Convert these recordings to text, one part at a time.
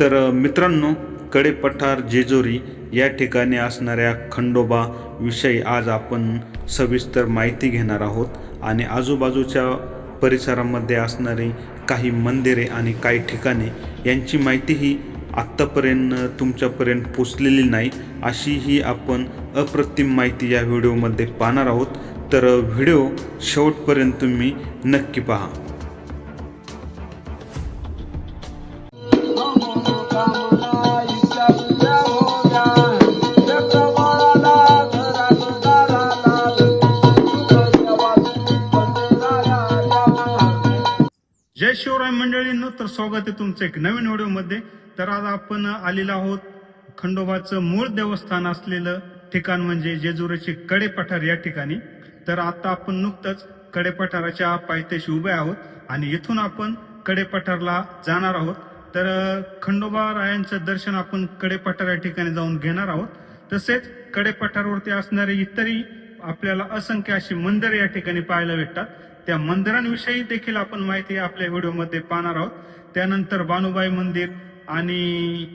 तर मित्रांनो कडेपठार जेजोरी या ठिकाणी असणाऱ्या खंडोबा विषयी आज आपण सविस्तर माहिती घेणार आहोत आणि आजूबाजूच्या परिसरामध्ये असणारी काही मंदिरे आणि काही ठिकाणे यांची माहिती ही आत्तापर्यंत तुमच्यापर्यंत पोचलेली नाही अशी ही आपण अप्रतिम माहिती या व्हिडिओमध्ये पाहणार आहोत. तर व्हिडिओ शेवटपर्यंत तुम्ही नक्की पहा. शिवराय मंडळींनो तर स्वागत आहे तुमचं एक नवीन व्हिडिओमध्ये. तर आज आपण आलेलो आहोत खंडोबाचं मूळ देवस्थान असलेलं ठिकाण म्हणजे जेजुरीचे कडेपठार या ठिकाणी. तर आता आपण नुकतंच कडेपठाराच्या पायथ्याशी उभे आहोत आणि इथून आपण कडेपठारला जाणार आहोत. तर खंडोबा रायांचं दर्शन आपण कडेपठार या ठिकाणी जाऊन घेणार आहोत. तसेच कडेपठारवरती असणारे इतरही आपल्याला असंख्य अशी मंदिर या ठिकाणी पाहायला भेटतात. त्या मंदिरांविषयी देखील आपण माहिती आपल्या व्हिडिओमध्ये पाहणार आहोत. त्यानंतर बानुबाई मंदिर आणि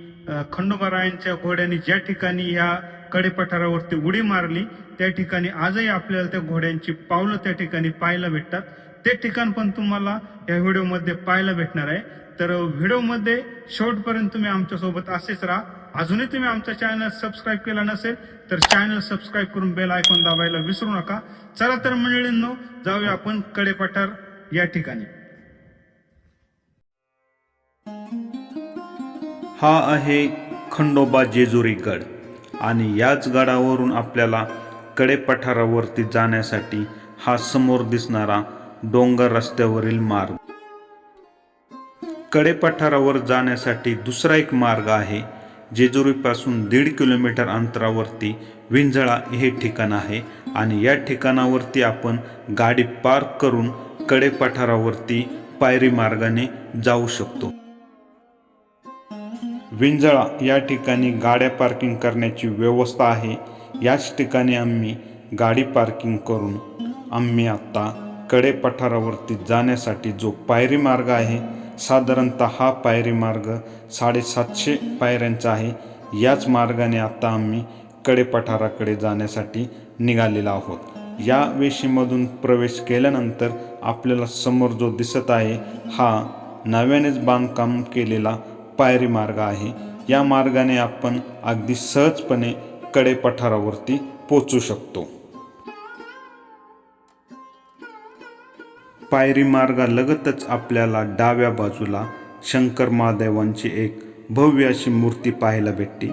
खंडोबारायांच्या घोड्यांनी ज्या ठिकाणी ह्या कडेपठारावरती उडी मारली त्या ठिकाणी आजही आपल्याला त्या घोड्यांची पावलं त्या ठिकाणी पाहायला भेटतात. ते ठिकाण पण तुम्हाला या व्हिडिओमध्ये पाहायला भेटणार आहे. तर व्हिडिओमध्ये शेवटपर्यंत तुम्ही आमच्यासोबत असेच राहा. अजूनही तुम्ही आमचा चॅनल सबस्क्राईब केला नसेल तर चॅनल सबस्क्राईब करून बेल आयकॉन दाबायला विसरू नका. चला तर मंडळींनो जाऊया आपण कडेपठार या ठिकाणी. हा आहे खंडोबा जेजुरी गड आणि याच गडावरून आपल्याला कडेपठारावरती जाण्यासाठी हा समोर दिसणारा डोंगर रस्त्यावरील मार्ग. कडेपठारावर जाण्यासाठी दुसरा एक मार्ग आहे जेजुरीपासून दीड किलोमीटर अंतरावरती विंझळा हे ठिकाण आहे आणि या ठिकाणावरती आपण गाडी पार्क करून कडे पठारावरती पायरी मार्गाने जाऊ शकतो. विंजळा या ठिकाणी गाड्या पार्किंग करण्याची व्यवस्था आहे. याच ठिकाणी आम्ही गाडी पार्किंग करून आम्ही आत्ता कडे पठारावरती जाण्यासाठी जो पायरी मार्ग आहे साधारणतः हा पायरी मार्ग साडेसातशे पायऱ्यांचा आहे. याच मार्गाने आता आम्ही कडे पठाराकडे जाण्यासाठी निघालेला आहोत. या वेशीमधून प्रवेश केल्यानंतर आपल्याला समोर जो दिसत आहे हा नव्यानेच बांधकाम केलेला पायरी मार्ग आहे. या मार्गाने आपण अगदी सहजपणे कडे पठारावरती पोचू शकतो. पायरी मार्गालगतच आपल्याला डाव्या बाजूला शंकर महादेवांची एक भव्य अशी मूर्ती पाहायला भेटते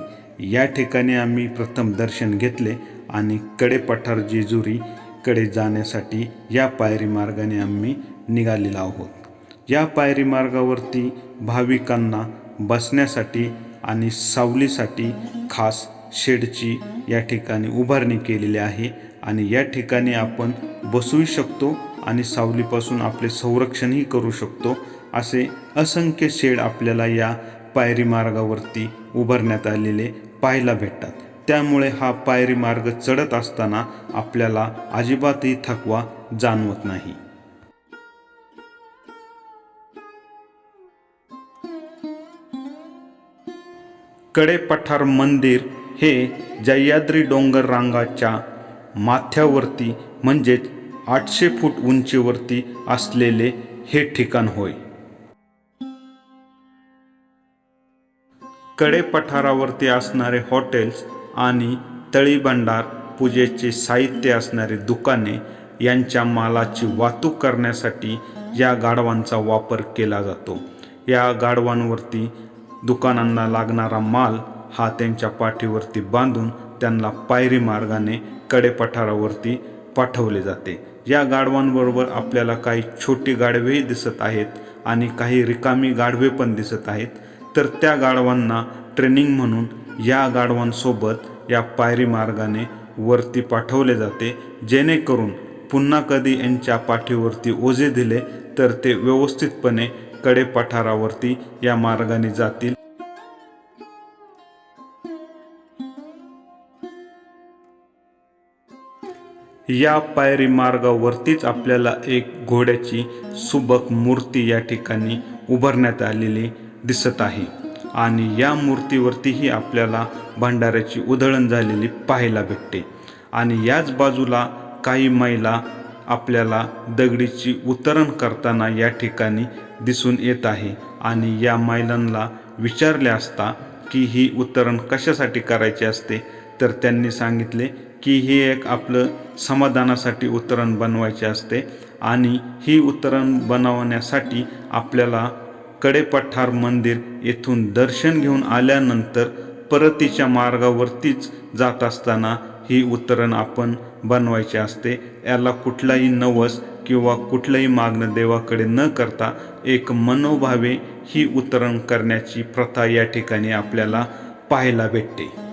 या ठिकाणी आम्ही प्रथम दर्शन घेतले आणि कडे पठार जेजुरीकडे जाण्यासाठी या पायरी मार्गाने आम्ही निघालेलो आहोत. या पायरी मार्गावरती भाविकांना बसण्यासाठी आणि सावलीसाठी खास शेडची या ठिकाणी उभारणी केलेली आहे आणि या ठिकाणी आपण बसूही शकतो. आणि सावलीपासून आपले संरक्षणही करू शकतो असे असंख्य शेड आपल्याला या पायरी मार्गावरती उभारण्यात आलेले पाहायला भेटतात. त्यामुळे हा पायरी मार्ग चढत असताना आपल्याला अजिबातही थकवा जाणवत नाही. कडेपठार मंदिर हे जय्याद्री डोंगर रांगाच्या माथ्यावरती म्हणजेच आठशे फूट उंचीवरती असलेले हे ठिकाण होय. कडे पठारावरती असणारे हॉटेल्स आणि तळीभंडार पूजेचे साहित्य असणारे दुकाने यांच्या मालाची वाहतूक करण्यासाठी या गाढवांचा वापर केला जातो. या गाढवांवरती दुकानांना लागणारा माल हा त्यांच्या पाठीवरती बांधून त्यांना पायरी मार्गाने कडेपठारावरती पाठवले जाते. या गाढवांबरोबर आपल्याला काही छोटी गाढवेही दिसत आहेत आणि काही रिकामी गाढवे पण दिसत आहेत. तर त्या गाढवांना ट्रेनिंग म्हणून या गाढवांसोबत या पायरी मार्गाने वरती पाठवले जाते. जेणेकरून पुन्हा कधी यांच्या पाठीवरती ओझे दिले तर ते व्यवस्थितपणे कडे पठारावरती या मार्गाने जातील. या पायरी मार्गावरतीच आपल्याला एक घोड्याची सुबक मूर्ती या ठिकाणी उभारण्यात आलेली दिसत आहे. आणि या मूर्तीवरतीही आपल्याला भंडाऱ्याची उधळण झालेली पाहायला भेटते. आणि याच बाजूला काही महिला आपल्याला दगडीची उतरण करताना या ठिकाणी दिसून येत आहे. आणि या महिलांना विचारले असता की ही उतरण कशासाठी करायची असते तर त्यांनी सांगितले की ही एक आपलं समाधानासाठी उतरण बनवायचे असते आणि ही उतरण बनवण्यासाठी आपल्याला कडेपठार मंदिर येथून दर्शन घेऊन आल्यानंतर परतीच्या मार्गावरतीच जात असताना ही उतरण आपण बनवायचे असते. याला कुठलाही नवस किंवा कुठलंही मागणं देवाकडे न करता एक मनोभावे ही उतरण करण्याची प्रथा या ठिकाणी आपल्याला पाहायला भेटते.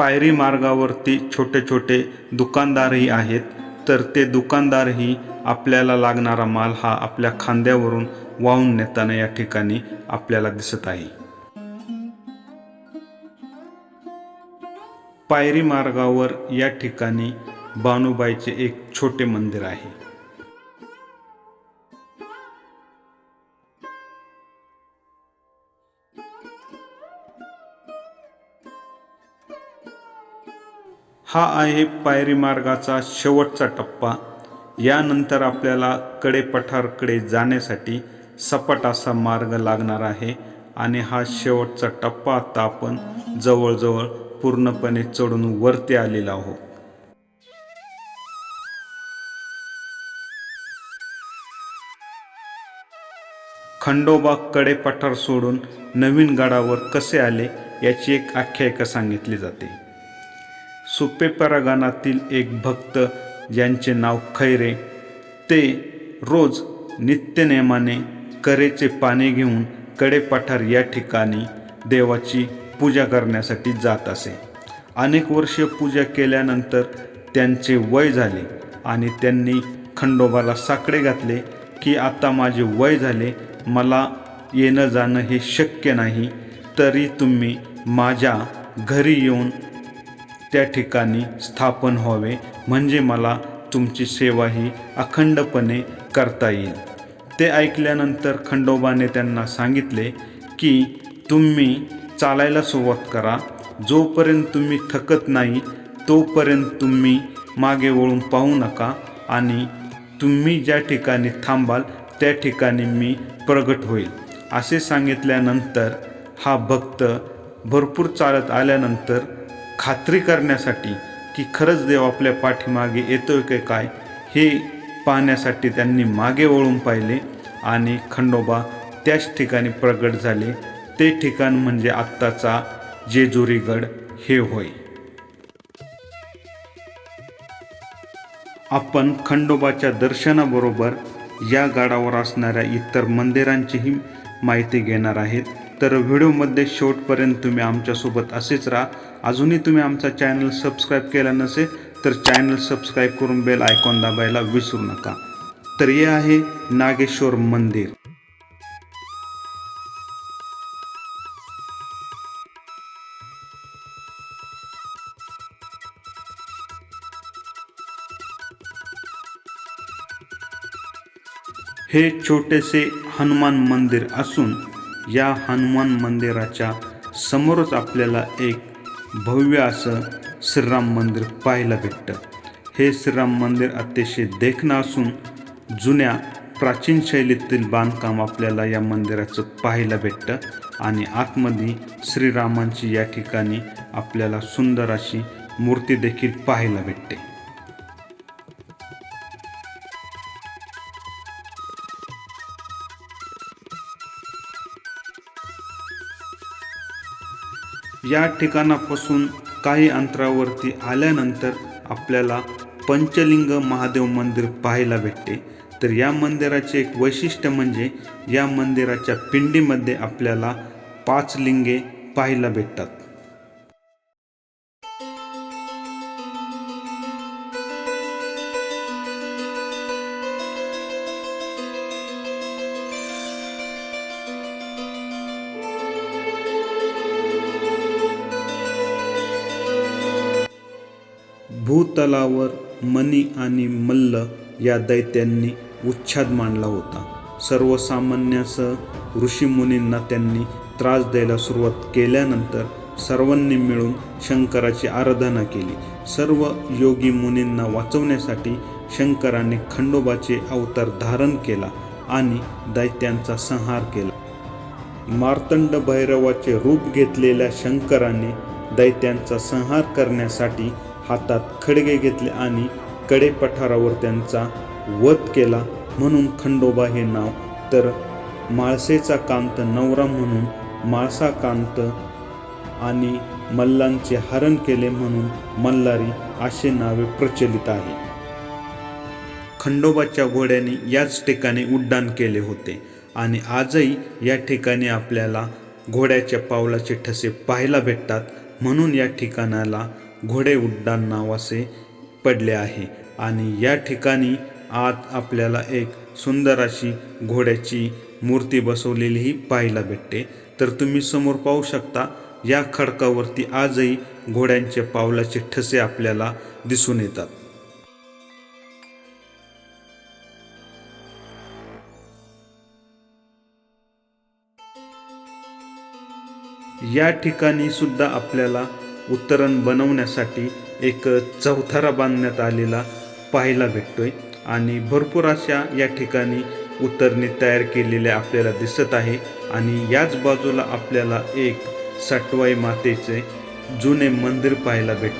पायरी मार्गावरती छोटे छोटे दुकानदारही आहेत. तर ते दुकानदारही आपल्याला लागणारा माल हा आपल्या खांद्यावरून वाहून नेताना या ठिकाणी आपल्याला दिसत आहे. पायरी मार्गावर या ठिकाणी बानुबाईचे एक छोटे मंदिर आहे. हा आहे पायरी मार्गाचा शेवटचा टप्पा. यानंतर आपल्याला कडेपठारकडे जाण्यासाठी सपाट असा मार्ग लागणार आहे आणि हा शेवटचा टप्पा आता आपण जवळजवळ पूर्णपणे चढून वरती आलेला आहोत. खंडोबा कडेपठार सोडून नवीन गडावर कसे आले याची एक आख्यायिका सांगितली जाते. सुपे परागणातील एक भक्त ज्यांचे नाव खैरे. ते रोज नित्यनेमाने करेचे पाणी घेऊन कडेपठार या ठिकाणी देवाची पूजा करण्यासाठी जात असे. अनेक वर्षे पूजा केल्यानंतर त्यांचे वय झाले आणि त्यांनी खंडोबाला साकडे घातले की आता माझे वय झाले मला येणं जाणं हे शक्य नाही. तरी तुम्ही माझ्या घरी येऊन त्या ठिकाणी स्थापन व्हावे म्हणजे मला तुमची सेवा ही अखंडपणे करता येईल. ते ऐकल्यानंतर खंडोबाने त्यांना सांगितले की तुम्ही चालायला सुरुवात करा. जोपर्यंत तुम्ही थकत नाही तोपर्यंत तुम्ही मागे वळून पाहू नका आणि तुम्ही ज्या ठिकाणी थांबाल त्या ठिकाणी मी प्रगट होईल. असे सांगितल्यानंतर हा भक्त भरपूर चालत आल्यानंतर खात्री करण्यासाठी की खरंच देव आपल्या पाठीमागे येतोय की काय हे पाहण्यासाठी त्यांनी मागे वळून पाहिले आणि खंडोबा त्याच ठिकाणी प्रगट झाले. ते ठिकाण म्हणजे आत्ताचा जेजुरीगड. हे होय. आपण खंडोबाच्या दर्शनाबरोबर या गडावर असणाऱ्या इतर मंदिरांचीही माहिती घेणार आहेत. तर व्हिडिओमध्ये शेवटपर्यंत तुम्ही आमच्यासोबत असेच राहा. अजूनही तुम्ही आमचा चॅनल सबस्क्राईब केला नसेल तर चॅनल सबस्क्राईब करून बेल आयकॉन दाबायला विसरू नका. तर हे आहे नागेश्वर मंदिर. हे छोटेसे हनुमान मंदिर असून या हनुमान मंदिराच्या समोरच आपल्याला एक भव्य असं श्रीराम मंदिर पाहायला भेटतं. हे श्रीराम मंदिर अतिशय देखणं असून जुन्या प्राचीन शैलीतील बांधकाम आपल्याला या मंदिराचं पाहायला भेटतं आणि आतमध्ये श्रीरामांची या ठिकाणी आपल्याला सुंदर अशी मूर्ती देखील पाहायला भेटते. या ठिकाणापासून काही अंतरावरती आल्यानंतर आपल्याला पंचलिंग महादेव मंदिर पाहायला भेटते. तर या मंदिराचे एक वैशिष्ट्य म्हणजे या मंदिराच्या पिंडीमध्ये आपल्याला पाच लिंगे पाहायला भेटतात. भूतलावर मनी आणि मल्ल या दैत्यांनी उच्छाद मांडला होता. सर्वसामान्यासह ऋषीमुनींना त्यांनी त्रास द्यायला सुरुवात केल्यानंतर सर्वांनी मिळून शंकराची आराधना केली. सर्व योगी मुनींना वाचवण्यासाठी शंकराने खंडोबाचे अवतार धारण केला आणि दैत्यांचा संहार केला. मार्तंड भैरवाचे रूप घेतलेल्या शंकराने दैत्यांचा संहार करण्यासाठी हातात खडगे घेतले आणि कडे पठारावर त्यांचा वध केला. म्हणून खंडोबा हे नाव तर माळसेचा कांत नवरा म्हणून माळसा कांत आणि मल्लांचे हरण केले म्हणून मल्हारी असे नावे प्रचलित आहे. खंडोबाच्या घोड्याने याच ठिकाणी उड्डाण केले होते आणि आजही या ठिकाणी आपल्याला घोड्याच्या पावलाचे ठसे पाहायला भेटतात. म्हणून या ठिकाणाला घोडे उड्डाण नावाचे पडले आहे. आणि या ठिकाणी आत आपल्याला एक सुंदर अशी घोड्याची मूर्ती बसवलेलीही पाहायला भेटते. तर तुम्ही समोर पाहू शकता या खडकावरती आजही घोड्यांचे पावलाचे ठसे आपल्याला दिसून येतात. या ठिकाणी सुद्धा आपल्याला उत्तरण बनवण्यासाठी एक चौथारा बांधण्यात आलेला पाहायला भेटतोय. आणि भरपूर अशा या ठिकाणी उत्तरणी तयार केलेल्या आपल्याला दिसत आहे. आणि याच बाजूला आपल्याला एक सटवाई मातेचे जुने मंदिर पाहायला भेट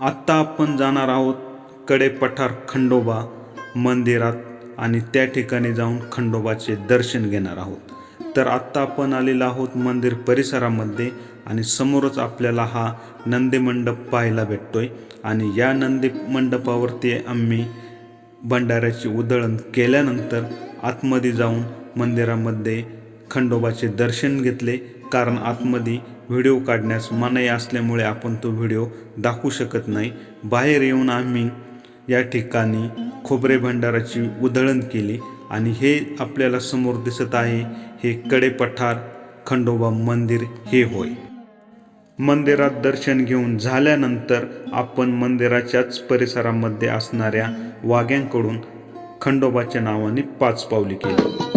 आत्ता आपण जाणार आहोत कडे पठार खंडोबा मंदिरात. आणि त्या ठिकाणी जाऊन खंडोबाचे दर्शन घेणार आहोत. तर आत्ता आपण आलेलो आहोत मंदिर परिसरामध्ये आणि समोरच आपल्याला हा नंदी मंडप पाहायला भेटतोय. आणि या नंदी मंडपावरती आम्ही भंडाऱ्याची उधळण केल्यानंतर आतमध्ये जाऊन मंदिरामध्ये खंडोबाचे दर्शन घेतले. कारण आतमध्ये व्हिडिओ काढण्यास मनाई असल्यामुळे आपण तो व्हिडिओ दाखवू शकत नाही. बाहेर येऊन आम्ही या ठिकाणी खोबरे भंडाराची उधळण केली आणि हे आपल्याला समोर दिसत आहे हे कडेपठार खंडोबा मंदिर हे होय. मंदिरात दर्शन घेऊन झाल्यानंतर आपण मंदिराच्याच परिसरामध्ये असणाऱ्या वाघ्यांकडून खंडोबाच्या नावाने पाच पावली केली.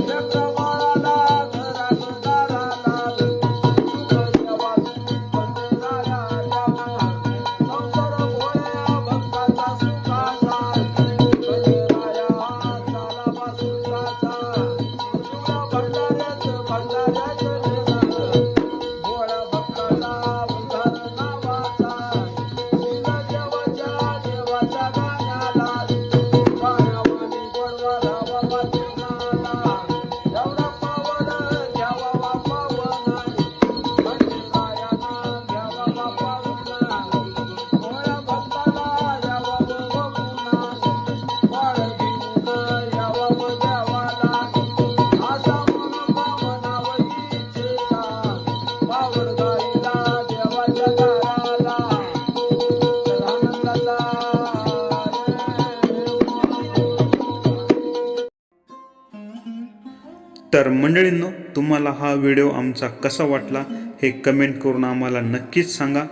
तर मंडळींनो तुम्हाला हा व्हिडिओ आमचा कसा वाटला हे कमेंट करून आम्हाला नक्कीच सांगा.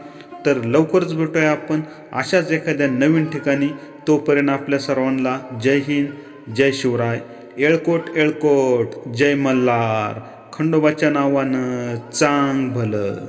तर लवकरच भेटूया आपण अशाच एखाद्या नवीन ठिकाणी. तोपर्यंत आपल्या सर्वांना जय हिंद जय शिवराय. येळकोट येळकोट. जय मल्हार. खंडोबाच्या नावानं चांग भलं.